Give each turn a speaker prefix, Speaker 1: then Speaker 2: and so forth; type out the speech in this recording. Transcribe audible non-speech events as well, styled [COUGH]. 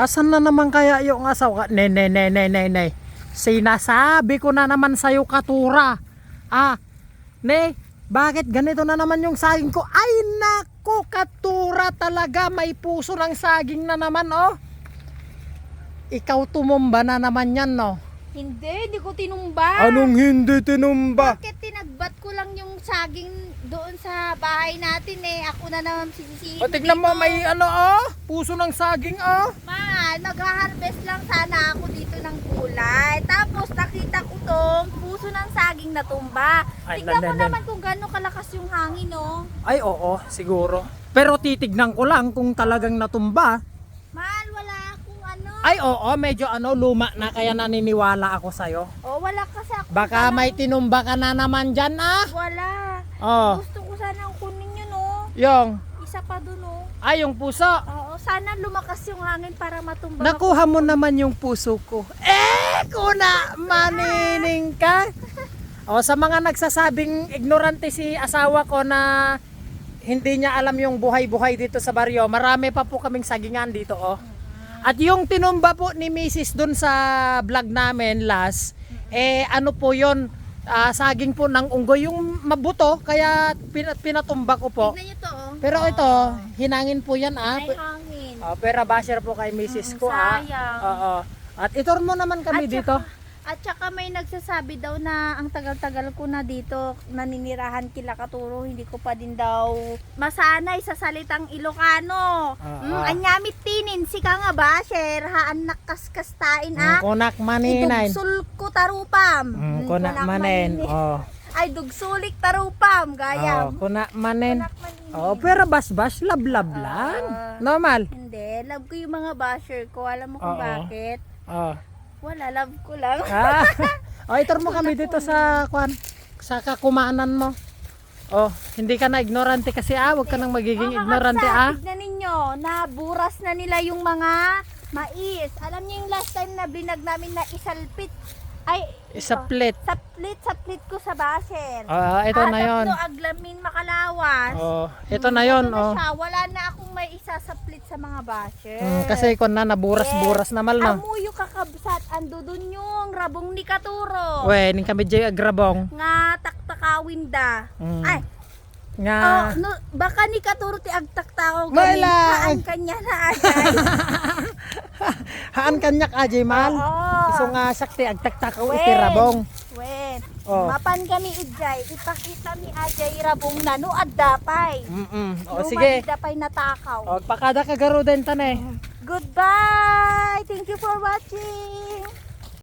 Speaker 1: Asan na naman kaya yung asawa? Ne, ne, ne, ne, ne, ne. Sinasabi ko na naman sa'yo, Katura. Ah, ne, bakit ganito na naman yung saging ko? Ay, nako, Katura talaga. May puso ng saging na naman, oh. Ikaw tumumba na naman yan, no?
Speaker 2: Hindi, hindi ko tinumba.
Speaker 1: Anong hindi tinumba?
Speaker 2: Bakit tinagbat ko lang yung saging doon sa bahay natin eh. Ako na naman sisisihin.
Speaker 1: O, tignan mo, may ano, oh. Puso ng saging, oh.
Speaker 2: Ma, nag-harvest lang sana ako dito ng gulay. Tapos nakita ko tong puso ng saging na tumba.
Speaker 1: Ay,
Speaker 2: Tignan mo
Speaker 1: nan, nan, nan.
Speaker 2: naman kung gaano kalakas yung hangin, oh.
Speaker 1: Ay, oo, siguro. Pero titignan ko lang kung talagang natumba.
Speaker 2: Mahal, wala akong ano.
Speaker 1: Ay, oo, medyo ano, luma na kaya naniniwala ako sa'yo.
Speaker 2: Oh, wala kasi ako.
Speaker 1: Baka may tinumba ka na naman dyan, ah.
Speaker 2: Wala.
Speaker 1: Oh,
Speaker 2: Gusto ko sana kunin yun, oh.
Speaker 1: yung,
Speaker 2: Isa pa dun, oh.
Speaker 1: ay, yung puso.
Speaker 2: Oo, sana lumakas yung hangin para matumba.
Speaker 1: Nakuha mo naman yung puso ko. Eh, kuna, manining ka. O, sa mga nagsasabing ignorante si asawa ko na hindi niya alam yung buhay-buhay dito sa baryo, marami pa po kaming sagingan dito, oh. At yung tinumba po ni Mrs. dun sa vlog namin last, eh ano po yon ah, saging po ng unggoy, yung mabuto, kaya pin- pinatumba ko po.
Speaker 2: Tignan nyo to, oh.
Speaker 1: Pero ito, hinangin po yan ah.
Speaker 2: May hangin.
Speaker 1: Oh, pero basher po kay Mrs. ko ah.
Speaker 2: sayang.
Speaker 1: Oo. At itor mo naman kami
Speaker 2: At
Speaker 1: dito.
Speaker 2: saka- At saka may nagsasabi daw na ang tagal-tagal ko na dito naninirahan kila Katuro, hindi ko pa din daw masanay sa salitang Ilocano.
Speaker 1: Ah,
Speaker 2: mm,
Speaker 1: ah.
Speaker 2: anyamit tinin, sika nga ba, share, haan nakkaskastain
Speaker 1: Mm,
Speaker 2: ah.
Speaker 1: kunak maninain.
Speaker 2: Idugsul ko tarupam.
Speaker 1: Mm,
Speaker 2: Mm,
Speaker 1: kunak manin. Oh. [LAUGHS]
Speaker 2: Ay, dugsulik tarupam,
Speaker 1: Oh,
Speaker 2: gayam.
Speaker 1: kunak manin.
Speaker 2: Kunak manin.
Speaker 1: Oh, pero bas-bas lablab lang.
Speaker 2: Ah.
Speaker 1: Normal.
Speaker 2: Hindi, love ko yung mga basher ko. Alam mo kung
Speaker 1: Oo.
Speaker 2: bakit?
Speaker 1: Oh.
Speaker 2: Wala, love ko lang.
Speaker 1: Ah. [LAUGHS] oh, itor mo kami dito sa kwan sa kakumanan mo. Oh, hindi ka na ignorante kasi ah, wag ka nang magiging
Speaker 2: Mga
Speaker 1: ignorante ah.
Speaker 2: Tignan ninyo, naburas na nila yung mga mais. Alam niyo yung last time na binag namin na isalpit. Ay,
Speaker 1: plate.
Speaker 2: saplit, saplit ko sa baser.
Speaker 1: Oh, ito na 'yon.
Speaker 2: Tatlo aglamin makalawas.
Speaker 1: Oh, ito na 'yon,
Speaker 2: Ano na
Speaker 1: oh.
Speaker 2: siya, wala na akong may isasaplit sa mga basher.
Speaker 1: Mm, kasi kon na naburas-buras naman no.
Speaker 2: Amuyo kakabsat, ando dun yung rabong ni Katuro.
Speaker 1: We, ning kami jay agrabong.
Speaker 2: Nga taktakawin da.
Speaker 1: Mm.
Speaker 2: Ay,
Speaker 1: Nga
Speaker 2: oh, no, baka ni Katuro ti agtaktaw
Speaker 1: Wala.
Speaker 2: Haan kanya na agay. [LAUGHS]
Speaker 1: haan kanyak ajay man.
Speaker 2: Oo.
Speaker 1: Iso nga sakti agtaktakaw
Speaker 2: Wen.
Speaker 1: iti rabong.
Speaker 2: Wen.
Speaker 1: Oh.
Speaker 2: Mapan kami ijay, ipakita ni Ajay Rabong na no adapay.
Speaker 1: Mm. O
Speaker 2: Yung
Speaker 1: sige.
Speaker 2: madapay na takaw.
Speaker 1: O pagkada ka garo din tane.
Speaker 2: Goodbye! Thank you for watching!